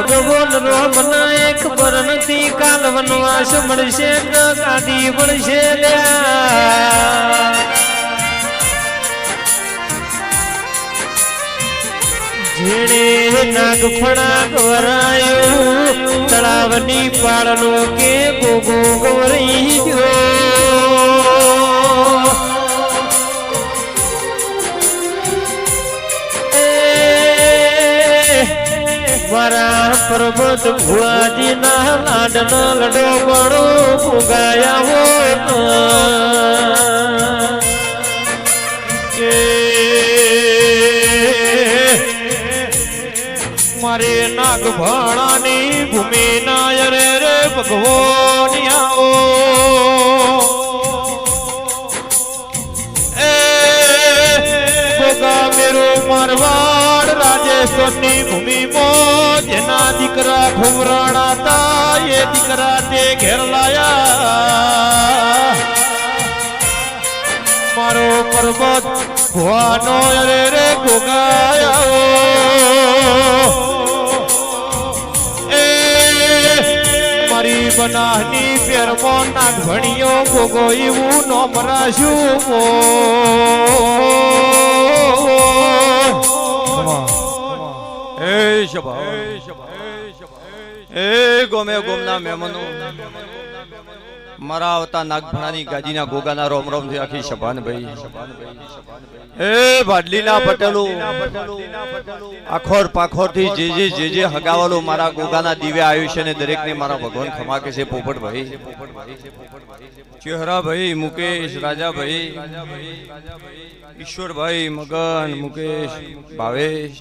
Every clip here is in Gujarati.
ભગવાન રોમના એક નથી કાલ વનવાસ મળશે ગાદી મળશે લ્યા. જેણે નાગફણા ગવરાયું તળાવની પાળનો કે ગોગો ગવરાઈ ગયો એ ભુવાજી ના લાડ લાડનો લડો બળો ફુગાયા મારે નાગ ભાણાની ભૂમિ ના રે રે એ ભોગા મેરો મારવાડ રાજેશ્વરની ભૂમિમાં જેના દીકરા ઘુમરાણા હતા, એ દીકરા તે ઘેર લાયા. મારો પર્વત ભવાનો અરે રે ગોગાયો. મારી બનાહની પેરમાં નાગ ભણિયો ગોગો એવું નોમ રાખ્યું એ શભા એ ગોમે ગોમના મહેમાનો મારા આવતા નાગભણાની ગાજીના ગોગાના રોમ રોમથી આખી શભાનભાઈ એ ભાડલીના પટેલો આખોર પાખોરથી જે જે જે જે હગાવાલો મારા ગોગાના દિવ્ય આયુષ્યને ને દરેક ને મારા ભગવાન ખમાકે છે પોપટ ભાઈ. ચેહરા ભાઈ મુકેશ રાજાભાઈ ઈશ્વરભાઈ મગન, મુકેશ, ભાવેશ.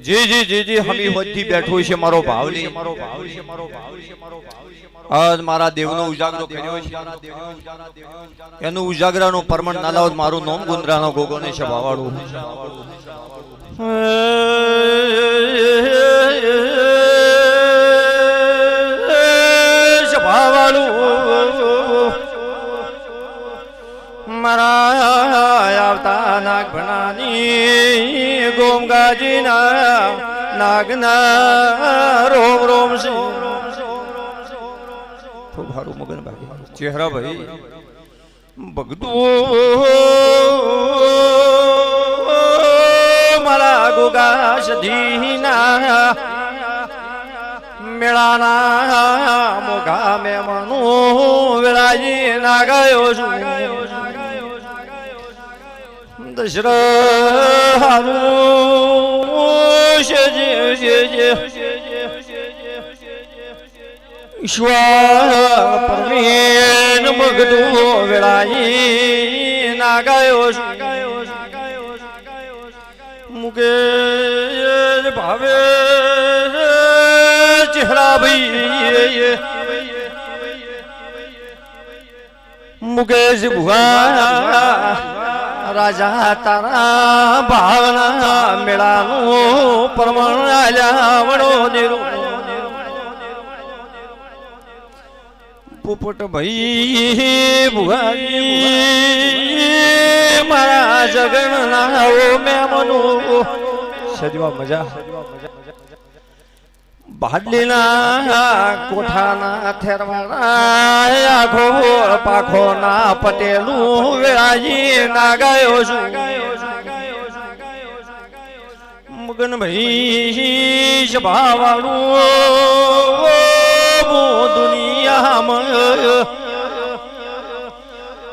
જે જે જે જે હમી હોજથી બેઠો છે મારો ભાવની. આજ મારા દેવનો ઉજાગરો કર્યો છે. એનું ઉજાગરાનો પરમણ ના લાવો મારું નોમ ગુંદરાનો ગોગોને સભાવાળું સભાવાળું મારા આવતા નાગ ભણાની ગોમગાજીના નાગના રોમ રોમ છે. ચહેરા ભાઈ. બગદો મારા ગોગા સધીના મેળાના મોઘા મેમનું વેળાજી ના ગયો છું. દશરથાનું શેજે શેજે ઈશ્વર પરમેન મગદો વેળાઈ ના ગયો મુકેશ ભાવે ચહેરા ભાઈ મુકેશ ભુવા રાજા તારા ભાવના મેળાનું પરમાણુ આલ્યા વડો દેરો પોપટ ભાઈ ભુવાજી મારા જગન ના મેમનો. સજવા મજા. ભાડલીના કોઠાના થેરવાના આખો પાખો ના પટેલું વેળાજી ના ગાયો છું. મગન ભાઈ સભાવાળું દુનિયામાં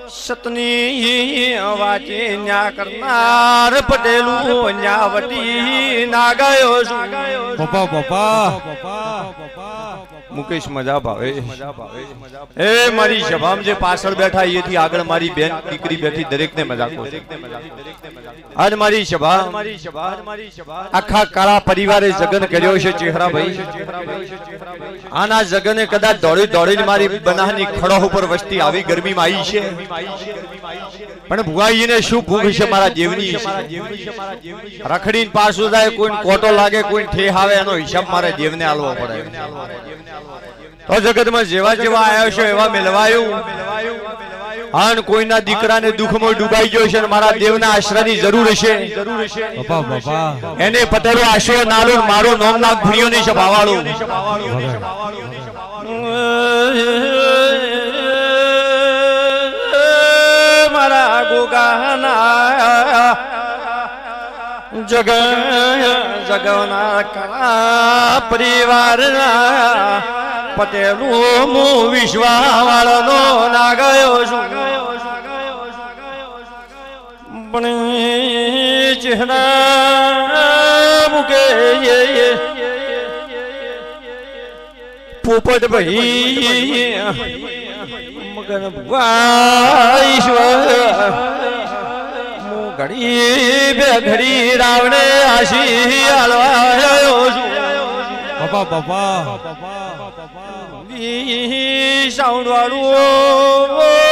સતની વાચે ન્યા કરનાર પટેલું ન્યા વટી ના ગયો છું. પપ્પા પપ્પા. મુકેશ મજા ભાવે. એ મારી સભામાં જે પાછળ બેઠા એથી આગળ મારી બેન દીકરી બેઠી દરેક ને મજા આજ મારી સભા. આખા કાળા પરિવારે જગન કર્યો છે ચહેરા ભાઈ. આના જગને કદાચ દોડી દોડીને મારી બનાની ખડો ઉપર વસ્તી આવી ગરમીમાં આવી છે. પણ ભુવાઈને શું ભૂખ છે મારા દેવની રખડીને પાછું જાય કોઈ કોટો લાગે કોઈ ઠેહ આવે એનો હિસાબ મારે દેવને આલવો પડે. તો જગતમાં જેવા જેવા આવ્યો છે એવા મેળવાયું આન કોઈના દીકરાને દુઃખમાં ડૂબાઈ ગયો છે અને મારા દેવના આશરાની જરૂર હશે એને પટેલો આશરો નાલો ને મારો નોમ નાગ ભણ્યો નહીં છે ભાવાળો મારા ગોગાના જગ જગવના પરિવારના પટેલું હું વિશ્વાવાળાનો ના ગયો છું. પણ ચહેરા મૂકે પોપટ ભાઈ મગન ઘડી બે ઘડી રાવણે આશી આલવાયો છું. બાપા બાપા સાઉન્ડ વાળું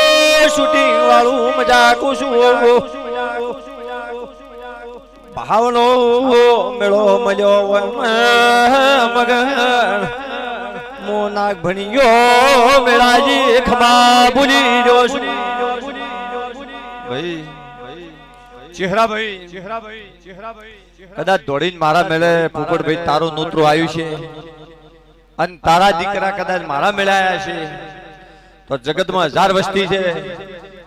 ભાવનો મેળો મળ્યો મગન. મો નાગ ભણ્યો મેળાજી ખમા ભૂલી જો ભાઈ ચહેરા કદાચ દોડીને મારા મેળે પોપટભાઈ તારું નોતરું આવ્યું છે. અને તારા દીકરા કદાચ મારા મેળાયા છે. તો જગતમાં હજાર વસ્તી છે.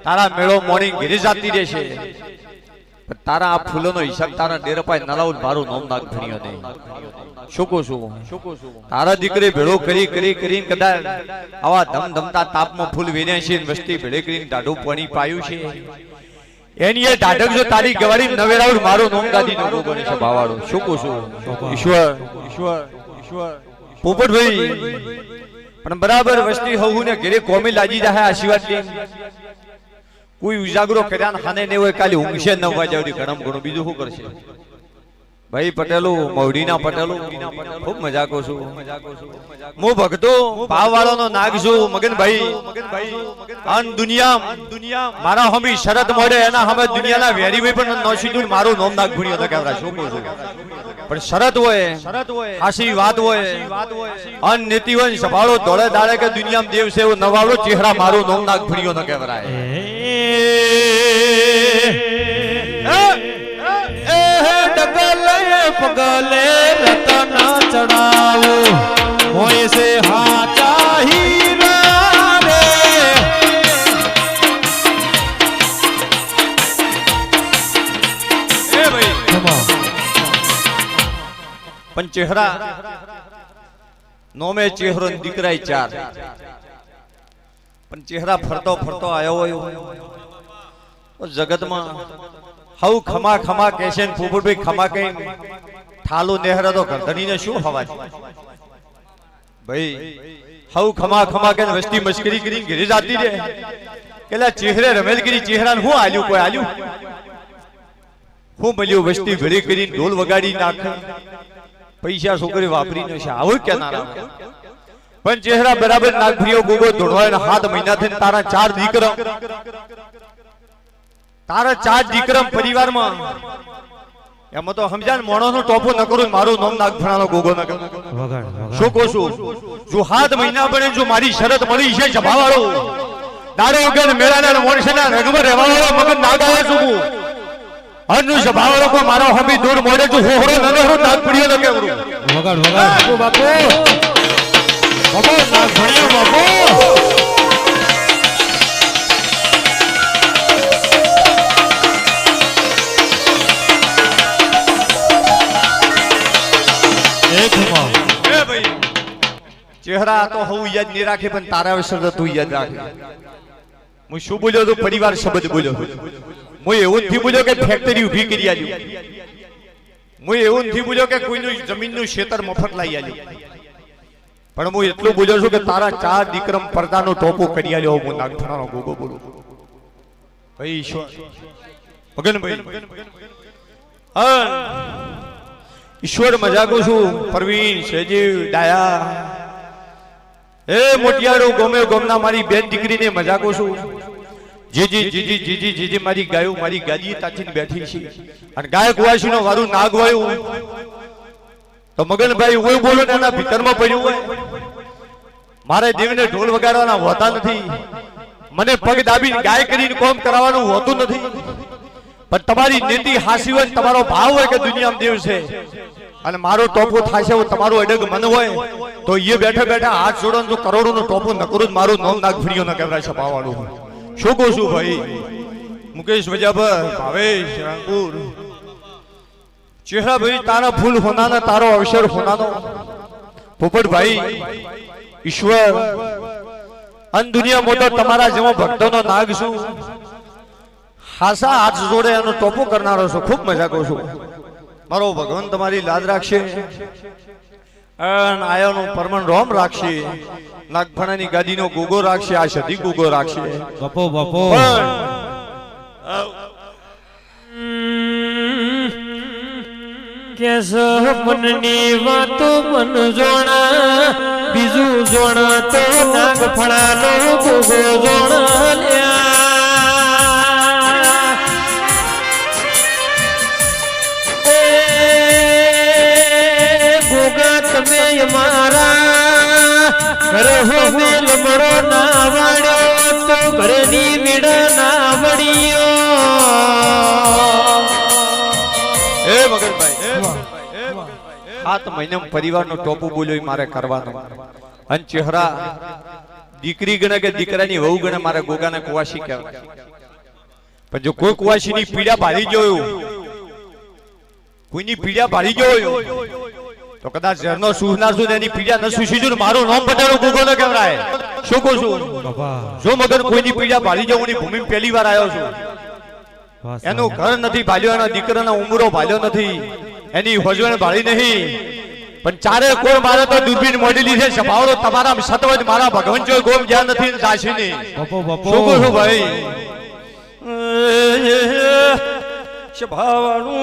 તારા મેળો મોર્નિંગ ઘેરી જાતી રહેશે તારા આ ફૂલોનો હિસાબ તારા ડેરપાય નલાવું મારું નામ નાગ ભણ્યો નહીં. શું કહું છું? તારા દીકરી ભેળો કરી કરી, કરીને કદાચ આવા ધમધમતા તાપમાં ફૂલ વેર્યા છે વસ્તી ભેળે કરીને દાઢું પાણી પાયું છે. એની એ ઢાઢક જો તારી ગવાડી નવેરાઉડ મારો નોમ ગાદી નો ગોગો છે ભાવાળો શું કહું છું? ઈશ્વર ઈશ્વર. ઈશ્વર પોપટભાઈ. પણ બરાબર વસ્તી હોવું ને ઘેરે કોમી લાજી જાય આશીર્વાદ દે કોઈ ઉજાગરો કર્યા ને ખાને નહીં હોય કાલે ઊંઘશે ન વાજાવડી ગરમ ઘણું બીજું શું કરશે? ભાઈ પટેલો મવડીના પટેલો ખૂબ મજાકો છું. હું ભક્તો ભાવ વાળાનો નાગ છું મગનભાઈ. અન દુનિયા દુનિયા મારા હમી શરત મળે એના હમે દુનિયાના વેરી ભાઈ પણ નોશીદુર મારું નોમ નાગ ભણ્યો તો કેવરા શું કહું છું? પણ શરત હોય શરત હોય હાસી વાત હોય અન નીતિવન સભાળો દોડે દાડે કે દુનિયામાં દેવ છે એવો નવાળો ચહેરા મારું નોમ નાગ ભૂણ્યો ન કેવરાય ડગલે પગલે રતન ચહેરા નોમે ચહેરો દીકરાય ચાર. પણ ચહેરા ફરતો ફરતો આવ્યો હોય. જગતમાં હવ ખમા ખમા કેશે ને ફૂફુરભાઈ ખમા કઈ ઠાલો નેહરા તો ગરધણીને શું હવા ભાઈ હવ ખમા ખમા કે વસ્તી મશ્કરી કરી ઘરે જાતી રે કેલા ચહેરે રમેલ કરી ચહેરાને હું આલ્યું, કોઈ આલ્યું? હું મળ્યું વસ્તી ભેળી કરીને ઢોલ વગાડી નાખે. પૈસા છોકરી વાપરીને છે. આવું કે ના પણ ચહેરા બરાબર નાખીઓ ગોગો ધોળવાય ને હાથ મહિના થઈને તારા ચાર દીકરા. તારા ચાર દીકરમ પરિવારમાં. એમાં તો સમજાય મોણો નો ટોપો ન કરું મારું નામ નાગભણાનો ગોગો ન કરું. શું કહું છું? જો હાથ મહિના બને જો મારી શરત મળી છે સભાવાળો દાડે વગર મેળાના મોણસના રગમાં રહેવાવાળો મગન નાગ આવ્યો છું હું. અનુ સભાવાળો કો મારો હમી દૂર મોડે છું હોહરો નનેહરો નાગ પડ્યો ન કેવરું વગાડ વગાડ. બાપુ. બાપુ નાગ ભણ્યો બાપુ. ચહેરા તો હું યાદ નહીં રાખે, પણ તારા વિશે તો તું યાદ રાખે. હું શું બોલ્યો તો પરિવાર શબ્દ બોલ્યો હું એવું નથી બોલ્યો કે ફેક્ટરી ઊભી કરી આલ્યું. હું એવું નથી બોલ્યો કે કોઈનું જમીનનું ખેતર મફત લઈ આલ્યું. પણ હું એટલું બોલ્યો છું કે તારા ચાર દીકરમ પડદાનો ટોપો કરી આલ્યો. હું નાગઠાણાનો ગોગો બોલું. ભાઈ ઈશ્વર મગનભાઈ હા. ઈશ્વર મજાકું છું. પરવીન સજીવ ડાયા. એ મોટિયારો ગમે ગમના મારી બેન દીકરીને મજાકો છું જીજી જીજી જીજી જીજી મારી ગાયો મારી ગાદી તાચીને બેઠી છે. અને ગાયક નો વારું નાગ વાયું તો મગનભાઈ હું બોલો ને એના ભીતરમાં પડ્યું હોય. મારે દેવને ઢોલ વગાડવાના હોતા નથી. મને પગ દાબી ગાય કરીને કોમ કરાવવાનું હોતું નથી. પણ તમારી નીતિ હાસી હોય તમારો ભાવ હોય કે દુનિયામાં દેવ છે. અને મારો ટોપો થાશે એવું તમારો અડગ મન હોય તો એ બેઠા બેઠા હાથ જોડો તો કરોડો નો ટોપો નકરું જ મારું નામ નાગ ફ્રીઓ ન કહેવાય છપાવાળું શું કહું છું ભાઈ? મુકેશ વજાભર ભાવેશ રાંગપુર ચહેરા ભાઈ તારા ફૂલ હોનાના તારો અવસર હોનાનો. પોપટભાઈ ઈશ્વર અન દુનિયા મોટો તમારા જેવો ભક્તોનો નાગ છું. હાસા હાથ જોડે એનો ટોપો કરનારો છું. ખૂબ મજા કહું છું. મારો ભગવાન તમારી લાદ રાખશે. આયાનો પરમણ રોમ રાખશે. નાગફણાની ગાદીનો ગોગો રાખશે આ સદી ગોગો રાખશે. બપો બાપો કે કેસ મનની વાતો મન જોણા બીજું જોણા તો નાગ ગોગો જોણા. તમે મારા. રહો મેલ મરો ના વાળ્યો તો ઘરની મીડ ના વળ્યો એ મગનભાઈ સાત મહિના પરિવારનો ટોપુ બોલ્યો મારે કરવાનો. અને ચહેરા દીકરી ગણે કે દીકરાની વહુ ગણે મારે ગોગાને કુવાસી કહેવાય. પણ જો કોઈ કુવાસીની પીડા ભાળી જોયું કોઈની પીડા ભાળી જોયું તો કદાચ ઝરનો સૂહનાર છું એની પીડા ન સૂસી જો મારું નામ બતાડો ગોગો ન શું કહું છું? જો મગર કોઈની પીડા ભાળી જવું ભૂમિ પહેલી વાર આવ્યો છું. એનું ઘર નથી ભાલ્યો, એના દીકરાનો ઉમરો ભાલ્યો નથી. એની હોજવણ ભાળી નહીં. પણ ચારે કોણ મારે તો દૂરબીન મોડી છે. સભાવડો તમારા સતવજ મારા ભગવાન જો ગોમ જ્યાં નથી ને જાશી નહીં બાપો બાપો શું કહું છું ભાઈ? સભાવાળું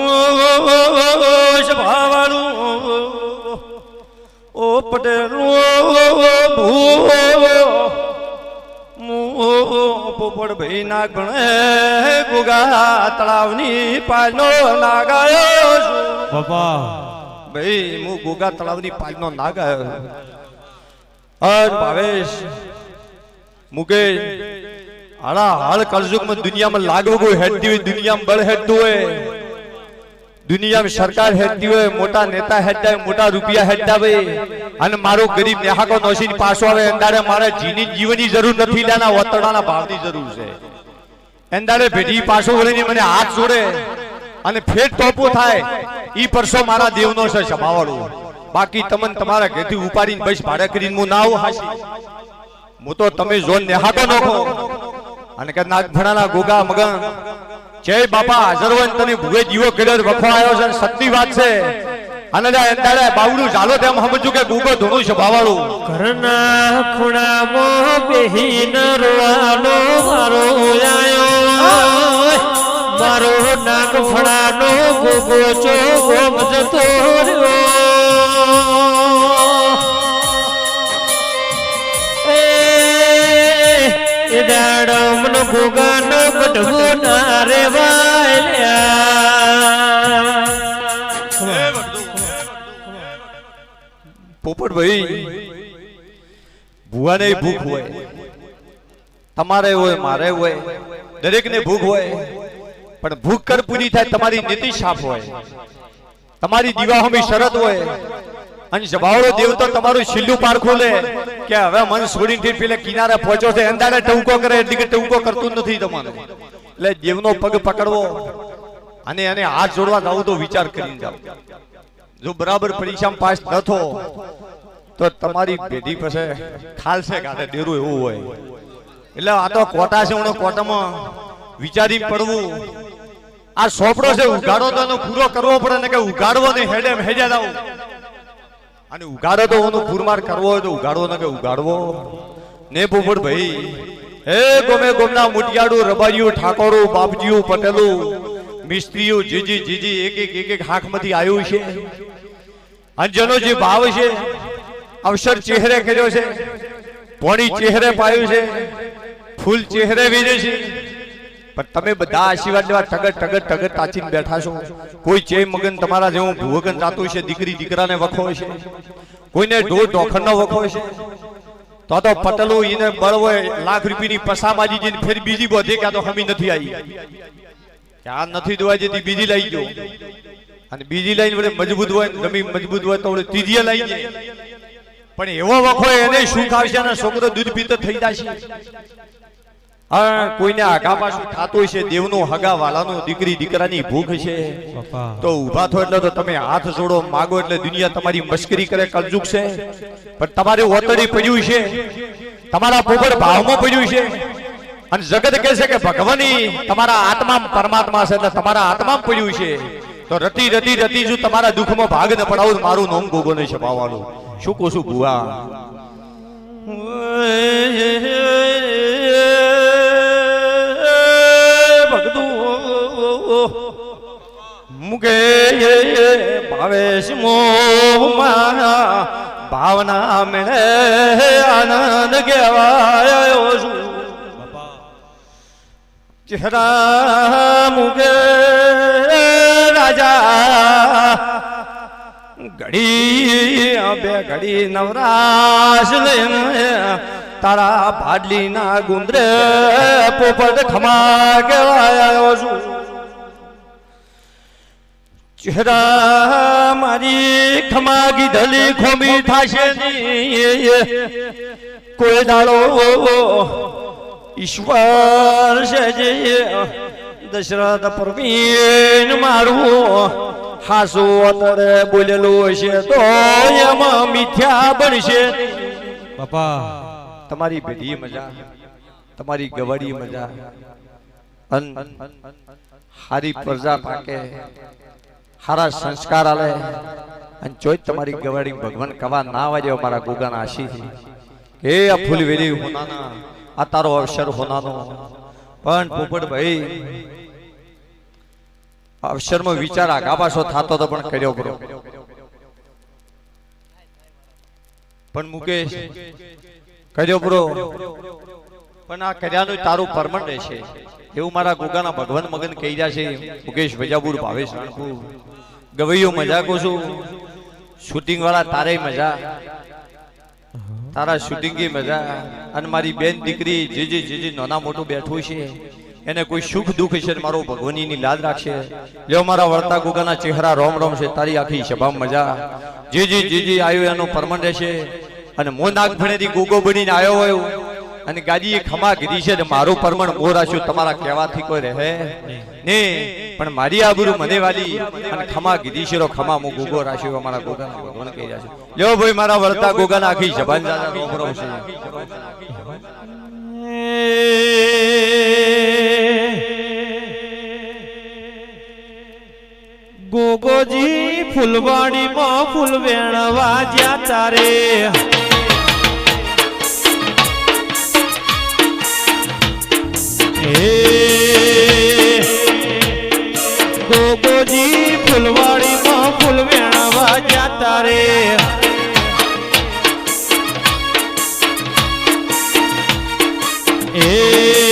સભાવાળું ઓ પટેલું ભૂ પોપડ ભાઈ ના ગણે ગુગા તળાવની પાલનો નાગાયો બાપા. ભાઈ હું ગુગા તળાવની પાલનો નાગાયો અન ભાવેશ મુકેશ હાડા હાલ કળજુગમાં દુનિયામાં લાગવું કોઈ હેડતી હોય દુનિયામાં બળ હેડતું હોય. દુનિયામાં સરકાર હેડતી હોય, મોટા નેતા હેડતા હોય, મોટા રૂપિયા હેડતા હોય, અને મારો ગરીબ નેહાકો નોસીન પાછો આવે અંદારે મારે જીની જીવનની જરૂર નથી લેના વતડાના ભાવની જરૂર છે. અંદારે ભેટી પાછો વળીને મને હાથ જોડે, અને ફેર ટોપો થાય, ઈ પરસો મારા દેવનો છે સભાવાળો બાકી તમને તમારા ઘરેથી ઉપાડીને બસ ભાડે કરીને હું ના આવું હાશી. હું તો તમે જોન નેહાતો નોખો. અને કે નાગભણાના ગોગા મગન જય બાપા હાજર હોય ને તને ભૂવે જીવો કેડર વખો આવ્યો છે સત્તી વાત છે. અને એંદાડે બાવડું ચાલો તેમ સમજુ કે ગુગો ધૂણું છે ભાવાળું ઘરના ખૂણામાં બેહીન રોવાનો મારો આયો. મારો નાક ફળાનો ગુગો ચો ગોમ જતો રહ્યો. એ દાડમનો ગોગાનો રેવાય પોપટભાઈ, ભૂવાને ભૂખ હોય. તમારે હોય, મારે હોય. દરેકને ભૂખ હોય. પણ ભૂખ કર પૂરી થાય, તમારી નીતિ સાફ હોય. તમારી દિવાહોમી શરત હોય. અને જબાવડો દેવ તો તમારું છેલ્લું પારખું લે કે હવે મન છોડીને પેલે કિનારે પહોંચ્યો છે અંદાડે ટૂંકો કરે એટલે કે ટૂંકો કરતું નથી તમારે. એટલે દેવનો પગ પકડવો અને એને હાથ જોડવા જાવ તો વિચાર કરીને જાવ. જો બરાબર પરીક્ષામાં પાસ ન થો, તો તમારી પેઢી પાસે ખાલશે કાઢે ડેરું એવું હોય. એટલે આ તો કોટા છે હું કોટામાં. વિચારી પડવું. આ સોપડો છે, ઉઘાડો તો પૂરો કરવો પડે ને કે ઉઘાડવો ને હેડે હેડ્યા જાવ. અને ઉઘાડો તો એનો ફૂરમાર કરવો હોય તો ઉગાડવો ને કે ઉગાડવો. ને પોપટ ભાઈ, હે ગોમે ગોમના મુટિયાડું રબારીઓ ઠાકોરો બાપજીઓ પટેલો મિસ્ત્રીઓ જીજી જીજી, એક એક એક એક હાથમાંથી આવ્યું છે. અને જેનો જે ભાવ છે, અવસર ચહેરે કર્યો છે, પોણી ચહેરે પાયું છે, ફૂલ ચહેરે વીરે છે. પણ તમે બધા આશીર્વાદ લેવા ટગર ટગર ટગર તાચીને બેઠા છો. કોઈ ચે મગન તમારા જેવું ભુવગન જાતું છે દીકરી, દીકરાને વખો છે કોઈને ઢોર, ઢોખરનો વખો છે તો તો પટલો એને બળ હોય લાખ રૂપિયાની પસામાજી જઈને ફેર બીજી બોધે કે આ તો હમી નથી આવી. આ નથી દોવા જેથી બીજી લઈ ગયો. અને બીજી લાઈન વડે મજબૂત હોય, ગમી મજબૂત હોય તો વડે ત્રીજી લઈ જાય પણ એવો વખો એને શું ખાવશે? અને છોકરો દૂધ પીતો થઈ જશે. કોઈને આગા પાછું થતું છે દેવનું હગા વાલાનું દીકરી દીકરાની ભૂખ છે. તો ઊભા થો એટલે તો તમે હાથ જોડો માગો એટલે દુનિયા તમારી મશ્કરી કરે કલજુક છે. પણ તમારે ઓતડી પડ્યું છે. તમારા પોપડ ભાવમાં પડ્યું છે. અને જગત કહે છે કે ભગવાની તમારા આત્મા પરમાત્મા છે એટલે તમારા આત્મા પડ્યું છે. તો રતી રતી રતી જો તમારા દુઃખમાં ભાગ ન પડાવું મારું નોમ ગોગો નહીં છપાવવાનું. શું કહું છું ભુવા? મુકે ભાવેશ મોહમાં ભાવના મેળે આનંદ કહેવાયો છું. ચહેરા મુકે રાજા, ઘડી બે ઘડી નવરાશ લઈને તારા ભાડલી ના ગુંદરે પોપટ ખમા કહેવાયો છું. ચહેરા મારી ખમા ગીધલી ખોમી થાશે કોઈ દાડો ઈશ્વર છે જે દશરથ પ્રવીણ મારું હાસુ અત્યારે બોલેલું છે તો એમાં મિથ્યા બનશે. બાપા. તમારી ભેડી મજા તમારી ગવાડી મજા અન હારી પ્રજા પાકે હારા સંસ્કાર આલે અને જોઈ તમારી ગવાડી ભગવાન કવા ના વાજે મારા ગુગાના આશીથી. એ આ ફૂલવેલી હોનાના આ તારો અવસર હોનાનો પણ પોપટ ભાઈ અવસરમાં વિચાર આગા પાછો થતો તો પણ કર્યો કરો પણ મુકેશ, કર્યો બ્રો પણ આ કર્યાનું તારું પરમણ રહેશે. એવું મારા ગોગાના ભગવાન મગન કહી રહ્યા છે, મુકેશ ભજાપુર ભાવેશ રાણપુર ગવૈયો મજા કહું છું. શૂટિંગ વાળા તારે મજા. તારા શૂટિંગ મજા. અને મારી બેન દીકરી જે જે જે જે નાના મોટું બેઠું છે, એને કોઈ સુખ દુઃખ છે મારો ભગવાનીની લાદ રાખશે. લ્યો મારા વળતા ગુગાના ચહેરા રોમ રોમ છે, તારી આખી સભામાં મજા. જે જે જે જે આવ્યો એનો પરમન રહેશે. અને મો નાગ ભણેથી ગોગો બનીને આવ્યો હોય અને ગાદીએ ખમા કીધી છે ને મારું પરમણ મો રાખ્યું તમારા કહેવાથી કોઈ રહે ને. પણ મારી આબરૂ મને વાલી અને ખમા કીધી છે ખમા હું ગોગો રાખ્યો અમારા ગોગાના ભગવાન કહી રહ્યા છે. લ્યો ભાઈ, મારા વળતા ગોગા નાખી જબાન દાદા રોમ છે. ગોગોજી, ફૂલવાડીમાં ફૂલ વેણવા જ્યાં તારે. હે ગોગોજી ફૂલવાડીમાં ફૂલ વેણવા જ્યાં તારે એ